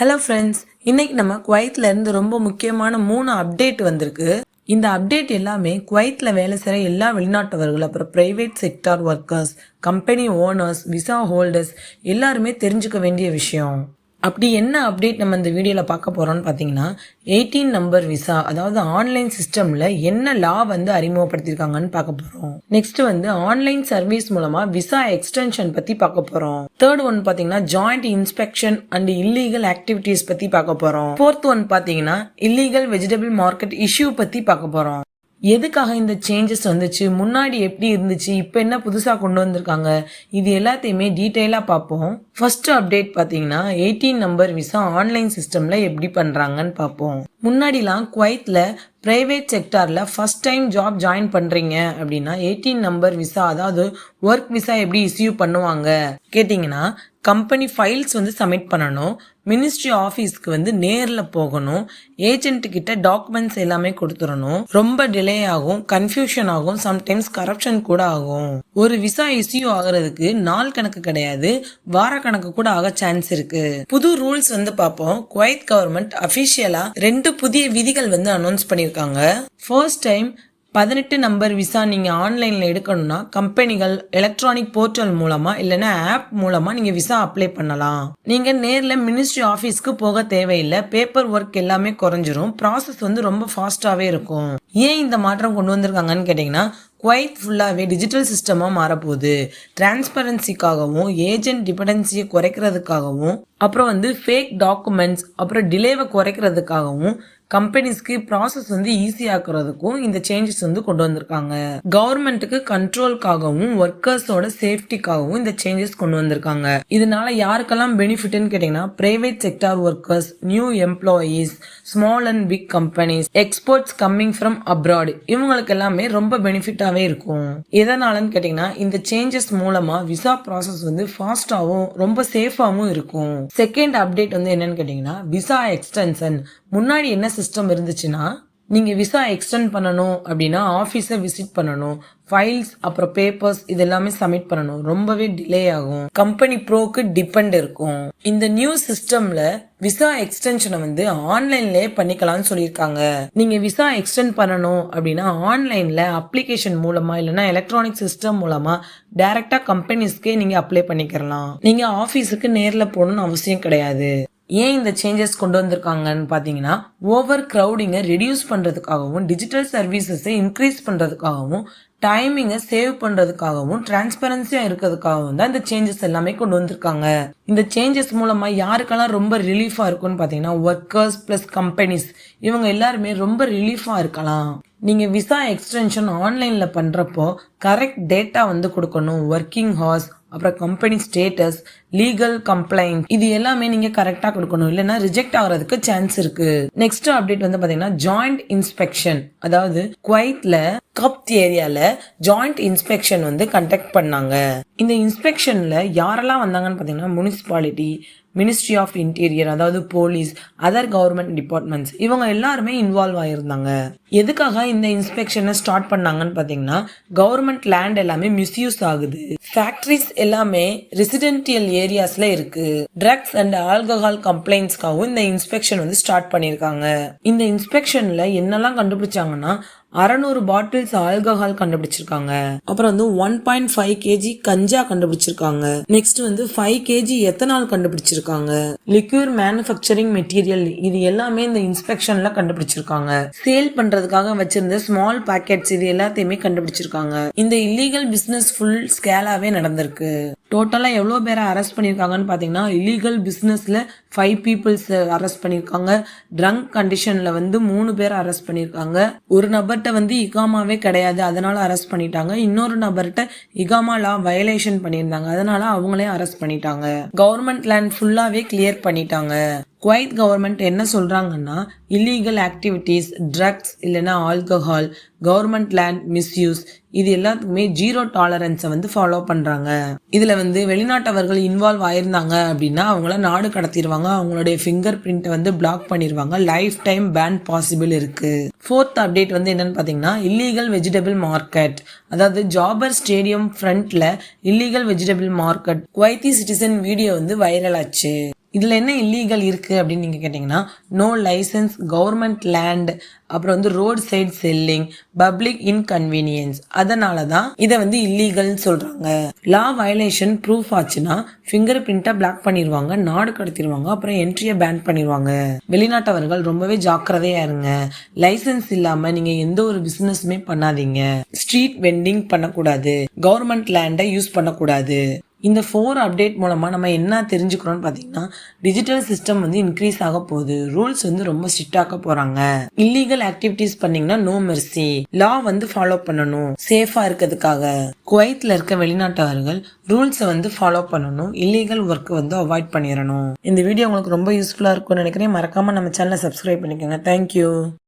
Hello friends இன்னைக்கு நம்ம குவைத்தில் இருந்து ரொம்ப முக்கியமான மூணு அப்டேட் வந்திருக்கு. இந்த அப்டேட் எல்லாமே குவைத்தில் வேலை செய்கிற எல்லா வெளிநாட்டவர்கள் அப்புறம் private sector workers company owners visa holders எல்லாருமே தெரிஞ்சுக்க வேண்டிய விஷயம். அப்படி என்ன அப்டேட் நம்ம இந்த வீடியோவில் பார்க்க போகிறோம்னு பார்த்தீங்கன்னா எயிட்டீன் நம்பர் விசா அதாவது ஆன்லைன் சிஸ்டமில் என்ன லா வந்து அறிமுகப்படுத்தியிருக்காங்கன்னு பார்க்க போகிறோம் நெக்ஸ்ட் வந்து ஆன்லைன் சர்வீஸ் மூலமாக விசா எக்ஸ்டென்ஷன் பற்றி பார்க்க போகிறோம் தேர்ட் ஒன் பார்த்தீங்கன்னா joint inspection and illegal activities பற்றி பார்க்க போகிறோம் ஃபோர்த் ஒன் பார்த்தீங்கன்னா இல்லீகல் வெஜிடபிள் மார்க்கெட் இஷ்யூ பற்றி பார்க்க போகிறோம் எதுக்காக இந்த சேஞ்சஸ் வந்துச்சு? முன்னாடி எப்படி இருந்துச்சு? இப்போ என்ன புதுசாக கொண்டு வந்திருக்காங்க? இது எல்லாத்தையுமே டீட்டெயிலாக பார்ப்போம். ஃபர்ஸ்ட் அப்டேட் பார்த்தீங்கன்னா எயிட்டீன் நம்பர் விசா ஆன்லைன் சிஸ்டமில் எப்படி பண்ணுறாங்கன்னு பார்ப்போம். முன்னாடிலாம் குவைத்தில் ப்ரைவேட் செக்டாரில் ஃபஸ்ட் டைம் ஜாப் ஜாயின் பண்ணுறீங்க அப்படின்னா எயிட்டீன் நம்பர் விசா அதாவது ஒர்க் விசா எப்படி இஸ்யூ பண்ணுவாங்க? கேட்டிங்கன்னா கம்பெனி ஃபைல்ஸ் வந்து சப்மிட் பண்ணணும் மினிஸ்ட்ரி ஆஃபீஸ்க்கு வந்து நேரில் போகணும் ஏஜென்ட்டுக்கிட்ட டாக்குமெண்ட்ஸ் எல்லாமே கொடுத்துடணும். ரொம்ப டிலே ஆகும் கன்ஃபியூஷன் ஆகும் சம்டைம்ஸ் கரப்ஷன் கூட ஆகும். ஒரு விசா இஸ்யூ ஆகுறதுக்கு நாள் கணக்கு கிடையாது வார கணக்கு கூட ஆக சான்ஸ் இருக்கு. புது ரூல்ஸ் வந்து பார்ப்போம். குவைத் கவர்மெண்ட் அஃபிஷியலாக ரெண்டு புதிய விதிகள் வந்து அனௌன்ஸ் பண்ணியிருக்காங்க. ஃபர்ஸ்ட் டைம் பதினெட்டு நம்பர் விசா நீங்கள் ஆன்லைனில் எடுக்கணும்னா கம்பெனிகள் எலக்ட்ரானிக் போர்ட்டல் மூலமாக இல்லைன்னா ஆப் மூலமாக நீங்கள் விசா அப்ளை பண்ணலாம். நீங்கள் நேரில் மினிஸ்ட்ரி ஆஃபீஸ்க்கு போக தேவையில்லை. பேப்பர் ஒர்க் எல்லாமே குறைஞ்சிரும். ப்ராசஸ் வந்து ரொம்ப ஃபாஸ்ட்டாகவே இருக்கும். ஏன் இந்த மாற்றம் கொண்டு வந்திருக்காங்கன்னு கேட்டிங்கன்னா குவைத் ஃபுல்லாகவே டிஜிட்டல் சிஸ்டமாக மாறப்போகுது. டிரான்ஸ்பரன்சிக்காகவும் ஏஜென்ட் டிபெண்டன்சியை குறைக்கிறதுக்காகவும் அப்புறம் வந்து ஃபேக் டாக்குமெண்ட்ஸ் அப்புறம் டிலேவை குறைக்கிறதுக்காகவும் கம்பெனிஸ்க்கு ப்ராசஸ் வந்து ஈஸியாக்குறதுக்கும் இந்த சேஞ்சஸ் வந்து கொண்டு வந்திருக்காங்க. கவர்மெண்ட்டுக்கு கண்ட்ரோல்காகவும் ஒர்க்கர்ஸோட சேஃப்டிக்காகவும் இந்த சேஞ்சஸ் கொண்டு வந்திருக்காங்க. இதனால யாருக்கெல்லாம் பெனிஃபிட்னு கேட்டீங்கன்னா private sector workers new employees small and big companies exports coming from abroad இவங்களுக்கு எல்லாமே ரொம்ப பெனிஃபிட்டாகவே இருக்கும். எதனாலன்னு கேட்டீங்கன்னா இந்த சேஞ்சஸ் மூலமா விசா ப்ராசஸ் வந்து ஃபாஸ்டாகவும் ரொம்ப சேஃபாகவும் இருக்கும். செகண்ட் அப்டேட் வந்து என்னன்னு கேட்டீங்கன்னா விசா எக்ஸ்டென்ஷன் முன்னாடி என்ன சிஸ்டம் இருந்துச்சுன்னா நீங்கள் விசா எக்ஸ்டெண்ட் பண்ணணும் அப்படின்னா ஆஃபீஸை விசிட் பண்ணணும். ஃபைல்ஸ் அப்புறம் பேப்பர்ஸ் இது எல்லாமே சப்மிட் பண்ணணும். ரொம்பவே டிலே ஆகும். கம்பெனி ப்ரோக்கு டிபெண்ட் இருக்கும். இந்த நியூ சிஸ்டம்ல விசா எக்ஸ்டென்ஷனை வந்து ஆன்லைன்லயே பண்ணிக்கலாம்னு சொல்லியிருக்காங்க. நீங்க விசா எக்ஸ்டெண்ட் பண்ணணும் அப்படின்னா ஆன்லைன்ல அப்ளிகேஷன் மூலமா இல்லைன்னா எலக்ட்ரானிக் சிஸ்டம் மூலமா டைரக்டா கம்பெனிஸ்க்கே நீங்க அப்ளை பண்ணிக்கலாம் நீங்க ஆஃபீஸுக்கு நேர்ல போகணும்னு அவசியம் கிடையாது. ஏன் இந்த சேஞ்சஸ் கொண்டு வந்திருக்காங்கன்னு பார்த்தீங்கன்னா ஓவர் க்ரௌடிங்கை ரெடியூஸ் பண்ணுறதுக்காகவும் டிஜிட்டல் சர்வீசஸை இன்க்ரீஸ் பண்ணுறதுக்காகவும் டைமிங்கை சேவ் பண்ணுறதுக்காகவும் டிரான்ஸ்பரன்சியாக இருக்கிறதுக்காகவும் தான் இந்த சேஞ்சஸ் எல்லாமே கொண்டு வந்திருக்காங்க. இந்த சேஞ்சஸ் மூலமாக யாருக்கெல்லாம் ரொம்ப ரிலீஃபாக இருக்கும்னு பார்த்தீங்கன்னா ஒர்க்கர்ஸ் ப்ளஸ் கம்பெனிஸ் இவங்க எல்லாருமே ரொம்ப ரிலீஃபாக இருக்கலாம். நீங்கள் விசா எக்ஸ்டென்ஷன் ஆன்லைனில் பண்ணுறப்போ கரெக்ட் டேட்டா வந்து கொடுக்கணும். ஒர்க்கிங் ஹார்ஸ் அப்புறம் கம்பெனி ஸ்டேட்டஸ் லீகல் கம்ப்ளைண்ட் இது எல்லாமே நீங்க கரெக்டா கொடுக்கணும். இல்லைன்னா ரிஜெக்ட் ஆகிறதுக்கு சான்ஸ் இருக்கு. நெக்ஸ்ட் அப்டேட் வந்து பாத்தீங்கன்னா ஜாயிண்ட் இன்ஸ்பெக்ஷன் அதாவது குவைத்ல கப்த் ஏரியால ஜாயிண்ட் இன்ஸ்பெக்ஷன் வந்து கண்டக்ட் பண்ணாங்க. இந்த இன்ஸ்பெக்ஷன்ல யாரெல்லாம் வந்தாங்கன்னு பாத்தீங்கன்னா முனிசிபாலிட்டி மினிஸ்ட்ரி ஆஃப் இன்டீரியர் அதாவது போலீஸ் அதர் கவர்மெண்ட் டிபார்ட்மெண்ட்ஸ் இவங்க எல்லாருமே இன்வால்வ் ஆயிருந்தாங்க. எதுக்காக இந்த இன்ஸ்பெக்ஷனை ஸ்டார்ட் பண்ணாங்கன்னு பார்த்தீங்கன்னா கவர்மெண்ட் லேண்ட் எல்லாமே மிஸ்யூஸ் ஆகுது. ஃபேக்ட்ரிஸ் எல்லாமே ரெசிடென்டியல் ஏரியாஸ்ல இருக்கு. ட்ரக்ஸ் அண்ட் ஆல்கஹால் கம்ப்ளைண்ட்ஸ்க்காகவும் இந்த இன்ஸ்பெக்ஷன் வந்து ஸ்டார்ட் பண்ணியிருக்காங்க இந்த இன்ஸ்பெக்ஷன்ல என்னெல்லாம் கண்டுபிடிச்சாங்கன்னா அறநூறு பாட்டில்ஸ் ஆல்கஹால் கண்டுபிடிச்சிருக்காங்க. அப்புறம் வந்து ஒன் பாயிண்ட் ஃபைவ் கேஜி கஞ்சா கண்டுபிடிச்சிருக்காங்க. நெக்ஸ்ட் வந்து ஃபைவ் கேஜி எத்தனால் கண்டுபிடிச்சிருக்காங்க. லிக்யூர் மேனுஃபேக்சரிங் மெட்டீரியல் இது எல்லாமே இந்த இன்ஸ்பெக்ஷன்ல கண்டுபிடிச்சிருக்காங்க. சேல் பண்றதுக்காக வச்சிருந்த ஸ்மால் பாக்கெட்ஸ் இது எல்லாத்தையுமே கண்டுபிடிச்சிருக்காங்க. இந்த இல்லீகல் பிசினஸ் ஃபுல் ஸ்கேலாவே நடந்திருக்கு. டோட்டலா எவ்வளோ பேரை அரெஸ்ட் பண்ணியிருக்காங்கன்னு பார்த்தீங்கன்னா இல்லீகல் பிஸ்னஸ்ல ஃபைவ் பீப்புள்ஸ் அரெஸ்ட் பண்ணியிருக்காங்க. ட்ரங்க் கண்டிஷனில் வந்து மூணு பேர் அரெஸ்ட் பண்ணியிருக்காங்க. ஒரு நபர்கிட்ட வந்து இகாமாவே கிடையாது. அதனால் அரெஸ்ட் பண்ணிட்டாங்க. இன்னொரு நபர்கிட்ட இகாமா லா வயலேஷன் பண்ணியிருந்தாங்க. அதனால் அவங்களே அரெஸ்ட் பண்ணிட்டாங்க. கவர்மெண்ட் லேண்ட் ஃபுல்லாகவே கிளியர் பண்ணிட்டாங்க. குவைத் கவர்மெண்ட் என்ன சொல்கிறாங்கன்னா இல்லீகல் ஆக்டிவிட்டீஸ் ட்ரக்ஸ் இல்லைன்னா ஆல்கஹால் கவர்மெண்ட் லேண்ட் மிஸ்யூஸ் இது எல்லாத்துக்குமே ஜீரோ டாலரன்ஸை வந்து ஃபாலோ பண்ணுறாங்க இதில் வந்து வெளிநாட்டவர்கள் இன்வால்வ் ஆயிருந்தாங்க அப்படின்னா அவங்கள நாடு கடத்திடுவாங்க அவங்களுடைய ஃபிங்கர் பிரிண்ட்டை வந்து பிளாக் பண்ணிடுவாங்க. லைஃப் டைம் பேன் பாசிபிள் இருக்குது ஃபோர்த் அப்டேட் வந்து என்னன்னு பார்த்தீங்கன்னா இல்லீகல் வெஜிடபிள் மார்க்கெட் அதாவது ஜாபர் ஸ்டேடியம் ஃப்ரண்ட்டில் illegal vegetable market Kuwaiti citizen video வந்து வைரல் ஆச்சு. இதில் என்ன இல்லீகல் இருக்குது அப்படின்னு நீங்கள் கேட்டிங்கன்னா நோ லைசன்ஸ் கவர்மெண்ட் லேண்ட் அப்புறம் வந்து road side selling public inconvenience அதனால தான் இதை வந்து இல்லீகல்னு சொல்கிறாங்க லா வயலேஷன் ப்ரூஃப் ஆச்சுன்னா ஃபிங்கர் பிரிண்ட்டை பிளாக் பண்ணிடுவாங்க நாடு கடத்திடுவாங்க அப்புறம் என்ட்ரியை பேன் பண்ணிடுவாங்க வெளிநாட்டவர்கள் ரொம்பவே ஜாக்கிரதையா இருங்க. லைசன்ஸ் இல்லாம நீங்கள் எந்த ஒரு பிஸ்னஸுமே பண்ணாதீங்க. ஸ்ட்ரீட் வெண்டிங் பண்ணக்கூடாது. கவர்மெண்ட் லேண்டை யூஸ் பண்ணக்கூடாது. இந்த ஃபோர் அப்டேட் மூலமாக நம்ம என்ன தெரிஞ்சுக்கிறோம்னு பார்த்தீங்கன்னா டிஜிட்டல் சிஸ்டம் வந்து இன்க்ரீஸ் ஆக போகுது. ரூல்ஸ் வந்து ரொம்ப ஸ்ட்ரிக்ட் போகிறாங்க இல்லீகல் ஆக்டிவிட்டீஸ் பண்ணீங்கன்னா நோ மெர்சி லா வந்து ஃபாலோ பண்ணணும். சேஃபாக இருக்கிறதுக்காக. குவைத்தில் இருக்க வெளிநாட்டவர்கள் ரூல்ஸை வந்து ஃபாலோ பண்ணணும். இல்லீகல் ஒர்க் வந்து அவாய்ட் பண்ணிடணும். இந்த வீடியோ உங்களுக்கு ரொம்ப யூஸ்ஃபுல்லாக இருக்கும்னு நினைக்கிறேன். மறக்காமல் நம்ம சேனலை சப்ஸ்கிரைப் பண்ணிக்கோங்க. தேங்க்யூ